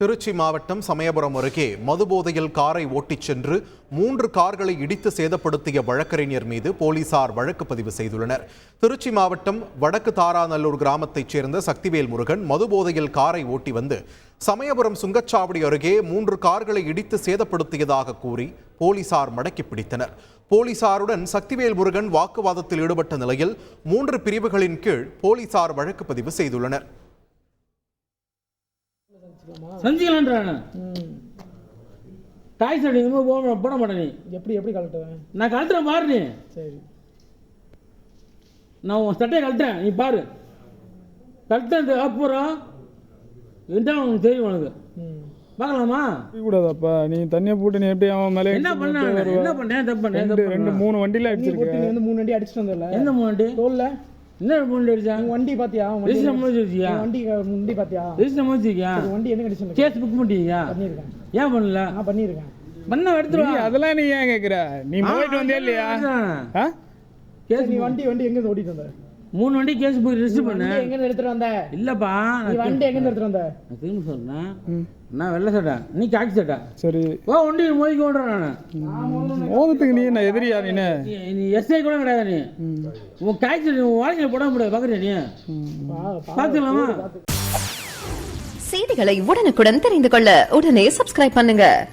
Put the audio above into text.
திருச்சி மாவட்டம் சமயபுரம் அருகே மதுபோதையில் காரை ஓட்டிச் சென்று மூன்று கார்களை இடித்து சேதப்படுத்திய வழக்கறிஞர் மீது போலீசார் வழக்கு பதிவு செய்துள்ளனர். திருச்சி மாவட்டம் வடக்கு தாராநல்லூர் கிராமத்தைச் சேர்ந்த சக்திவேல் முருகன் மதுபோதையில் காரை ஓட்டி வந்து சமயபுரம் சுங்கச்சாவடி அருகே மூன்று கார்களை இடித்து சேதப்படுத்தியதாக கூறி போலீசார் மடக்கி பிடித்தனர். போலீசாருடன் சக்திவேல் முருகன் வாக்குவாதத்தில் ஈடுபட்ட நிலையில் மூன்று பிரிவுகளின் கீழ் போலீசார் வழக்கு பதிவு செய்துள்ளனர். செஞ்சுக்கலான்றானே டாய்ஸ் அடிக்கும்போது போட போட மாட்டேன் நீ. எப்படி எப்படி கழட்டுவேன்? நான் கழட்டுறேன் பாரு நீ. சரி. நான் உன் சட்டையை கழட்டேன் நீ பாரு. கழட்டேன் அப்புறம் என்ன உனக்கு தெரியும் உனக்கு. பார்க்கலாமா? கூடாதாப்பா நீ தண்ணியை போட்டு நீ எப்படி அவன் மேலே என்ன பண்ண? என்ன பண்ணேன் தப்பு பண்ணேன் ரெண்டு. மூணு வண்டியில நீ போட்டு அடிச்சிருக்க. நீ வந்து மூணு வண்டி அடிச்சிட்டு வந்தல எந்த மூணு தோல்ல? என்ன அடிச்சான் உன் வண்டி பாத்தியா ரெஜிஸ்டர் முடிச்சு வச்சியா வண்டி வண்டி பாத்தியா? ரெஜிஸ்டர் முடிச்சிருக்கியா உன் வண்டி என்ன கண்டிஷன்ல கேஸ் புக் பண்ணிருக்கியா பண்ணியிருக்கேன். ஏன் பண்ணல? நான் பண்ணியிருக்கேன். பண்ண எடுத்துருவா? அதெல்லாம் நீ ஏன் கேக்குற? நீ போயிட்டு வந்தியா இல்லையா? சரி, நீ வண்டி வண்டி எங்க ஓட்டிட்டு வந்த? மூணு வண்டி கேஸ் புக் ரெஜிஸ்டர் பண்ண. எங்க இருந்து எடுத்துட்டு வந்த? இல்லப்பா நீ வண்டி எங்க இருந்து எடுத்துட்டு வந்த? நான் திரும்ப சொல்றேன். நான் வெள்ளை சட்டை. நீ காக்கி சட்டை. சரி. ஓ வண்டி மோதிக்க விடுறேன் நான். மோதத்துக்கு நீ என்ன எதிரியா நீ- நீ எஸ்ஐ கூட கிடையாது நீ. உன் காய்ச்சி சட்டை உன் வாழ்க்கையில் போட முடியாது பார்க்குறியா நீ? பா- பா- பார்த்துக்கலாமா செய்திகளை உடனுக்குடன் தெரிந்து கொள்ள உடனே சப்ஸ்கிரைப் பண்ணுங்க.